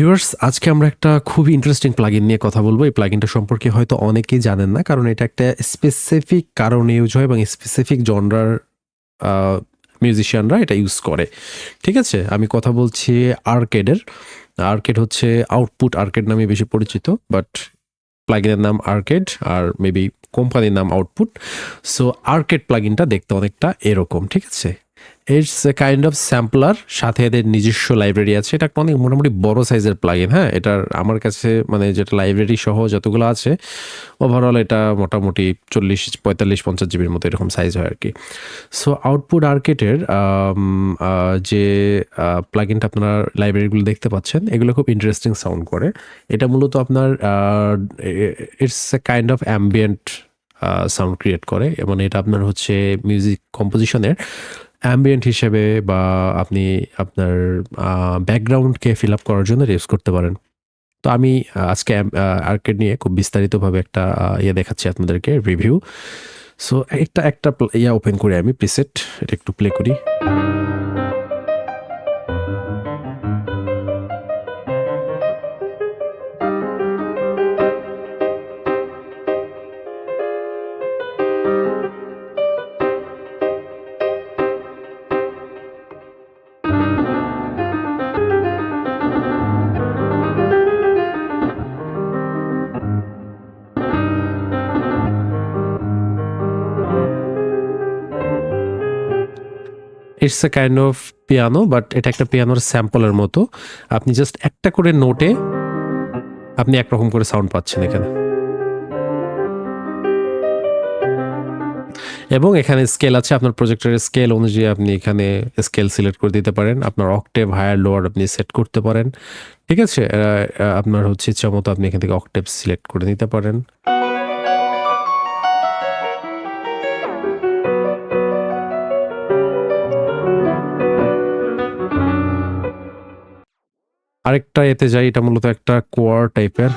Viewers আজকে আমরা একটা খুবই ইন্টারেস্টিং প্লাগইন নিয়ে কথা বলব। এই প্লাগইনটা সম্পর্কে হয়তো অনেকেই জানেন না, কারণ এটা একটা স্পেসিফিক কারণে ইউজ হয় এবং স্পেসিফিক জনরার মিউজিশিয়ানরা এটা ইউজ করে। ঠিক আছে? আমি কথা বলছি আর্কেডের আর্কেড হচ্ছে আউটপুট আর্কেড নামে বেশি পরিচিত বাট প্লাগিনের নাম আর্কেড আর মেবি কোম্পানির নাম আউটপুট সো আর্কেড প্লাগিনটা দেখতে অনেকটা এরকম, ঠিক আছে? It's a kind of sampler সাথে এদের নিজস্ব লাইব্রেরি আছে। এটা অনেক মোটামুটি বড় সাইজের প্লাগিন হ্যাঁ? এটার আমার কাছে মানে যেটা লাইব্রেরি সহ যতগুলো আছে ওভারঅল এটা মোটামুটি চল্লিশ, পঁয়তাল্লিশ, পঞ্চাশ জিবির মতো এরকম সাইজ হয় আর কি সো আউটপুট আর্কেটের যে প্লাগিনটা আপনারা লাইব্রেরিগুলো দেখতে পাচ্ছেন, এগুলো খুব ইন্টারেস্টিং সাউন্ড করে। এটা মূলত আপনার it's a kind of ambient sound create করে। এবং এটা আপনার হচ্ছে মিউজিক কম্পোজিশনের অ্যাম্বিয়েন্ট হিসেবে বা আপনি আপনার ব্যাকগ্রাউন্ডকে ফিল আপ করার জন্য ইউজ করতে পারেন। তো আমি আজকে আর্কেড নিয়ে খুব বিস্তারিতভাবে একটা ইয়ে দেখাচ্ছি আপনাদেরকে রিভিউ সো একটা একটা ইয়া ওপেন করি আমি প্রিসেট এটা একটু প্লে করি। It's a kind of piano but এটা একটা পিয়ানোর স্যাম্পলের মতো। আপনি জাস্ট একটা করে নোটে আপনি একরকম করে সাউন্ড পাচ্ছেন এখানে। এবং এখানে স্কেল আছে, আপনার প্রজেক্টরের স্কেল অনুযায়ী আপনি এখানে স্কেল সিলেক্ট করে দিতে পারেন। আপনার অক্টেভ হায়ার লোয়ার আপনি সেট করতে পারেন। ঠিক আছে? আপনার হচ্ছে ইচ্ছা মতো আপনি এখান থেকে অক্টেভ সিলেক্ট করে নিতে পারেন। আরেকটা এতে যাই, এটা মূলত একটা কোয়ার টাইপের।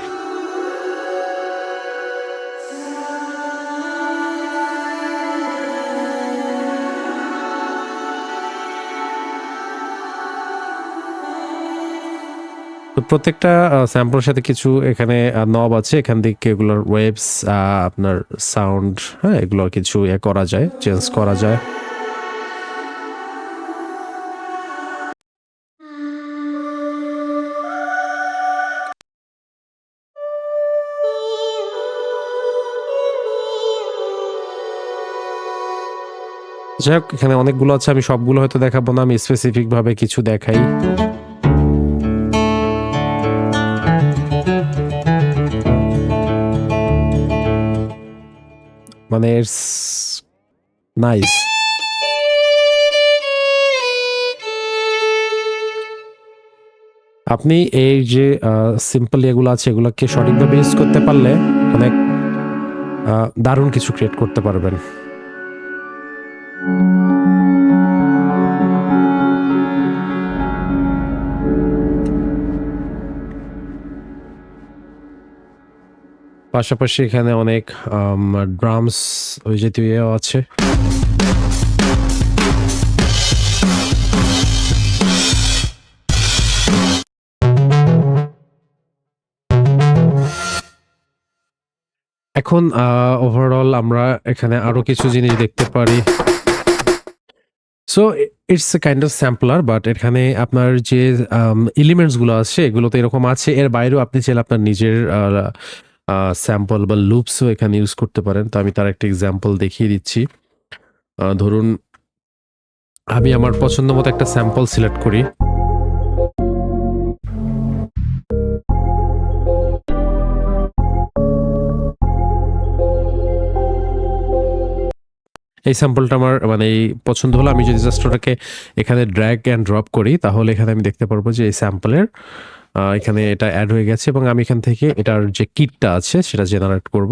তো প্রত্যেকটা স্যাম্পলের সাথে কিছু এখানে নব আছে, এখান থেকে এগুলোর ওয়েবস আপনার সাউন্ড হ্যাঁ এগুলোর কিছু ইয়ে করা যায় চেঞ্জ করা যায়। যাই হোক, এখানে অনেকগুলো আছে, আমি সবগুলো হয়তো দেখাবো না, আমি স্পেসিফিক ভাবে কিছু দেখাই। মানে নাইস আপনি এই যে সিম্পল এগুলো আছে, এগুলোকে সঠিকভাবে ইউজ করতে পারলে অনেক দারুণ কিছু ক্রিয়েট করতে পারবেন। পাশাপাশি এখানে অনেক ড্রামস ওই জাতীয় আছে। এখন ওভারঅল আমরা এখানে আরও কিছু জিনিস দেখতে পারি। So it's a kind of sampler but এখানে আপনার যে এলিমেন্টসগুলো আছে, এগুলো তো এরকম আছে। এর বাইরেও আপনি চাইলে আপনার নিজের স্যাম্পল বা লুপসও এখানে ইউজ করতে পারেন। তো আমি তার একটা এক্সাম্পল দেখিয়ে দিচ্ছি। ধরুন, আমি আমার পছন্দ মতো একটা স্যাম্পল সিলেক্ট করি। এই স্যাম্পলটা আমার মানে এই পছন্দ হলো আমি যদি জাস্ট ওটাকে এখানে ড্র্যাগ অ্যান্ড ড্রপ করি, তাহলে এখানে আমি দেখতে পারব যে এই স্যাম্পলের এখানে এটা অ্যাড হয়ে গেছে এবং আমি এখান থেকে এটার যে কিটটা আছে সেটা জেনারেট করব।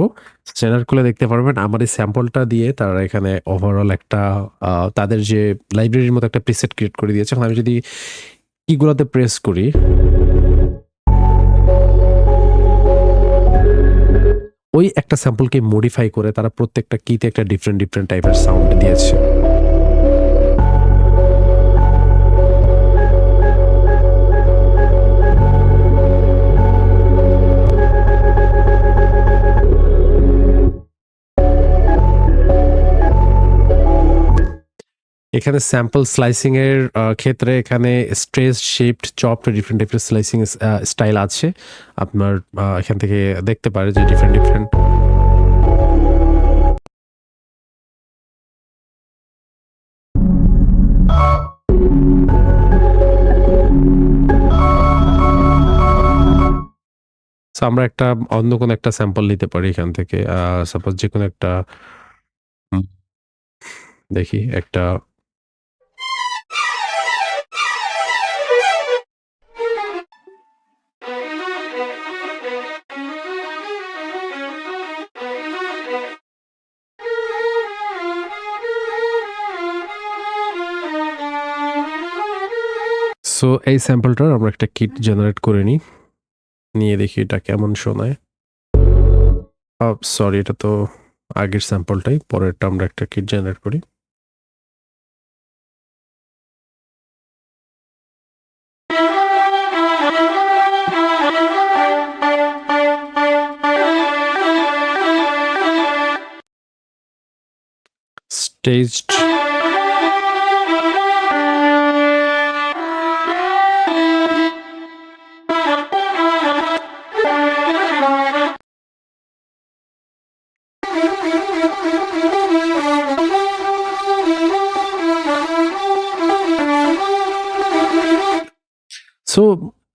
জেনারেট করলে দেখতে পারবেন আমার এই স্যাম্পলটা দিয়ে তারা এখানে ওভারঅল একটা তাদের যে লাইব্রেরির মতো একটা প্রিসেট ক্রিয়েট করে দিয়েছে। এখন আমি যদি কিগুলোতে প্রেস করি, ওই একটা স্যাম্পলকে মডিফাই করে তারা প্রত্যেকটা কিতে একটা ডিফারেন্ট ডিফারেন্ট টাইপের সাউন্ড দিয়েছে। এখানে স্যাম্পল স্লাইসিং এর ক্ষেত্রে এখানে stress shaped chop different different slicing style আছে। আপনার এখান থেকে দেখতে পারে যে ডিফারেন্ট ডিফারেন্ট So, আমরা একটা অন্য কোনো একটা স্যাম্পল নিতে পারি এখান থেকে। সাপোজ যে কোনো একটা দেখি একটা সো এই স্যাম্পলটার আমরা একটা কিট জেনারেট করে নিই। নিয়ে দেখি এটা কেমন শোনায়। সরি এটা তো আগের স্যাম্পলটাই পরেরটা আমরা একটা কিট জেনারেট করি। Staged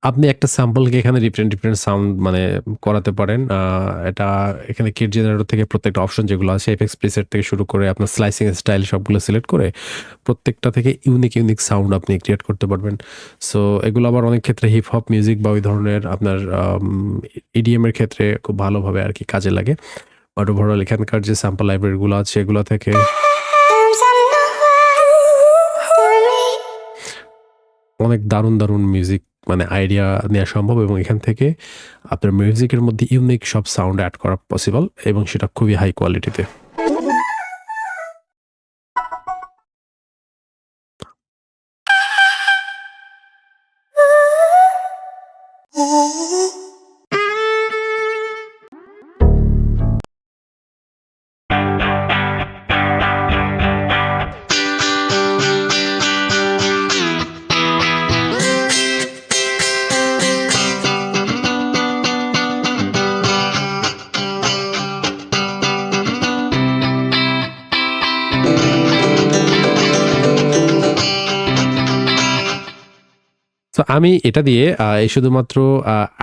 আপনি একটা স্যাম্পলকে এখানে ডিফারেন্ট ডিফারেন্ট সাউন্ড মানে করাতে পারেন এটা এখানে কিট জেনারেটর থেকে প্রত্যেকটা অপশন যেগুলো আছে এফএক্স প্রিসেট থেকে শুরু করে আপনার স্লাইসিং স্টাইল সবগুলো সিলেক্ট করে প্রত্যেকটা থেকে ইউনিক ইউনিক সাউন্ড আপনি ক্রিয়েট করতে পারবেন সো এগুলো আবার অনেক ক্ষেত্রে হিপ হপ মিউজিক বা ওই ধরনের আপনার ইডিএম এর ক্ষেত্রে খুব ভালোভাবে আর কি কাজে লাগে বাট ওভারঅল এখানকার যে স্যাম্পল লাইব্রেরিগুলো আছে এগুলো থেকে অনেক দারুণ দারুণ মিউজিক মানে আইডিয়া নেওয়া সম্ভব এবং এখান থেকে আপনার মিউজিকের মধ্যে ইউনিক সব সাউন্ড অ্যাড করা পসিবল এবং সেটা খুবই হাই কোয়ালিটিতে তো আমি এটা দিয়ে এই শুধুমাত্র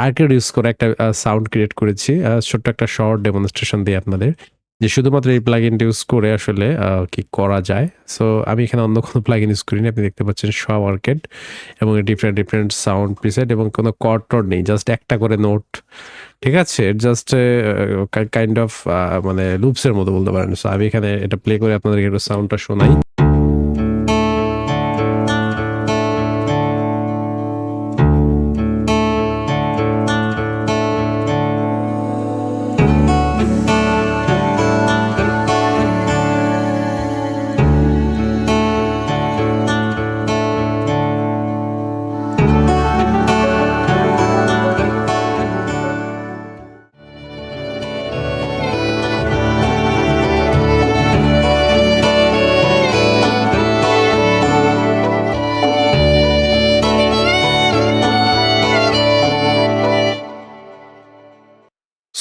আর্কেড ইউজ করে একটা সাউন্ড ক্রিয়েট করেছি ছোট্ট একটা শর্ট ডেমনস্ট্রেশন দিয়ে আপনাদের, যে শুধুমাত্র এই প্লাগইন ইউজ করে আসলে কি করা যায়। সো আমি এখানে অন্য কোনো প্লাগইন ইউজ করিনি, আপনি দেখতে পাচ্ছেন সব আর্কেড এবং ডিফারেন্ট ডিফারেন্ট সাউন্ড প্রিসেট এবং কোনো কর্ড টর্ড নেই জাস্ট একটা করে নোট ঠিক আছে? জাস্ট কাইন্ড অফ মানে লুপসের মতো বলতে পারেন। সো আমি এখানে এটা প্লে করে আপনাদেরকে একটু সাউন্ডটা শোনাই।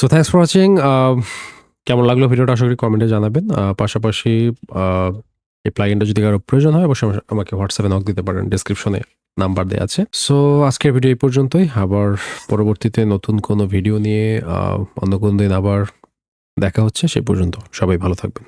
সো থ্যাংকস ফর ওয়াচিং কেমন লাগল ভিডিওটা? আশা করি কমেন্টে জানাবেন। পাশাপাশি এই প্লাগিনটা যদি কারও প্রয়োজন হয়, অবশ্যই আমাকে হোয়াটসঅ্যাপে নক দিতে পারেন। ডিসক্রিপশনে নাম্বার দেওয়া আছে। সো আজকের ভিডিও এই পর্যন্তই। আবার পরবর্তীতে নতুন কোনো ভিডিও নিয়ে অন্য কোনো দিন আবার দেখা হচ্ছে সেই পর্যন্ত। সবাই ভালো থাকবেন।